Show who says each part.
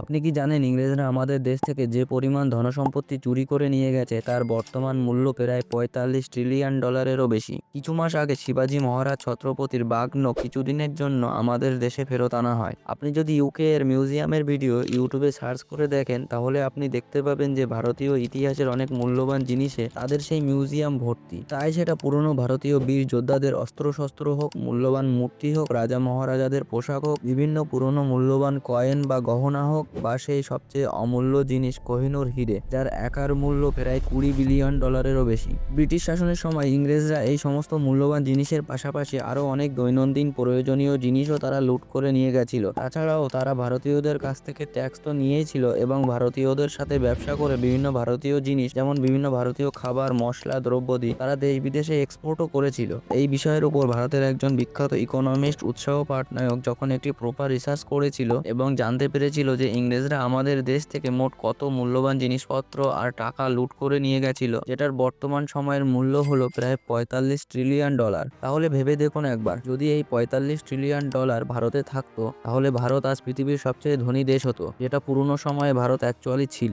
Speaker 1: আপনি কি জানেন ইংরেজরা আমাদের দেশ থেকে যে পরিমাণ ধনসম্পত্তি চুরি করে নিয়ে গেছে, তার বর্তমান মূল্য প্রায় পঁয়তাল্লিশ ট্রিলিয়ন ডলারেরও বেশি। কিছু মাস আগে শিবাজি মহারাজ ছত্রপতির বাগ্ন কিছুদিনের জন্য আমাদের দেশে ফেরত আনা হয়। আপনি যদি ইউকে এর মিউজিয়ামের ভিডিও ইউটিউবে সার্চ করে দেখেন, তাহলে আপনি দেখতে পাবেন যে ভারতীয় ইতিহাসের অনেক মূল্যবান জিনিসে তাদের সেই মিউজিয়াম ভর্তি। তাই সেটা পুরনো ভারতীয় বীর যোদ্ধাদের অস্ত্রশস্ত্র হোক, মূল্যবান মূর্তি হোক, রাজা মহারাজাদের পোশাক হোক, বিভিন্ন পুরনো মূল্যবান কয়েন বা গহনা হোক বা সেই সবচেয়ে অমূল্য জিনিস কোহিনূর হিরে, যার একার মূল্য প্রায় কুড়ি বিলিয়ন ডলারেরও বেশি। ব্রিটিশ শাসনের সময় ইংরেজরা এই সমস্ত মূল্যবান জিনিসের পাশাপাশি আরও অনেক দৈনন্দিন প্রয়োজনীয় জিনিসও তারা লুট করে নিয়ে গেছিল। তাছাড়াও তারা ভারতীয়দের কাছ থেকে ট্যাক্স তো নিয়েই ছিল এবং ভারতীয়দের সাথে ব্যবসা করে বিভিন্ন ভারতীয় জিনিস, যেমন বিভিন্ন ভারতীয় খাবার, মশলা দ্রব্যাদি তারা দেশ বিদেশে এক্সপোর্টও করেছিল। এই বিষয়ের উপর ভারতের একজন বিখ্যাত ইকোনমিস্ট উৎসাহ পাটনায়ক যখন একটি প্রপার রিসার্চ করেছিল এবং জানতে পেরেছিল যে ইংরেজরা আমাদের দেশ থেকে মোট কত মূল্যবান জিনিসপত্র আর টাকা লুট করে নিয়ে গেছিল, যেটার বর্তমান সময়ের মূল্য হলো প্রায় পঁয়তাল্লিশ ট্রিলিয়ন ডলার তাহলে ভেবে দেখুন একবার, যদি এই পঁয়তাল্লিশ ট্রিলিয়ন ডলার ভারতে থাকতো, তাহলে ভারত আজ পৃথিবীর সবচেয়ে ধনী দেশ হতো, যেটা পুরনো সময়ে ভারত অ্যাকচুয়ালি ছিল।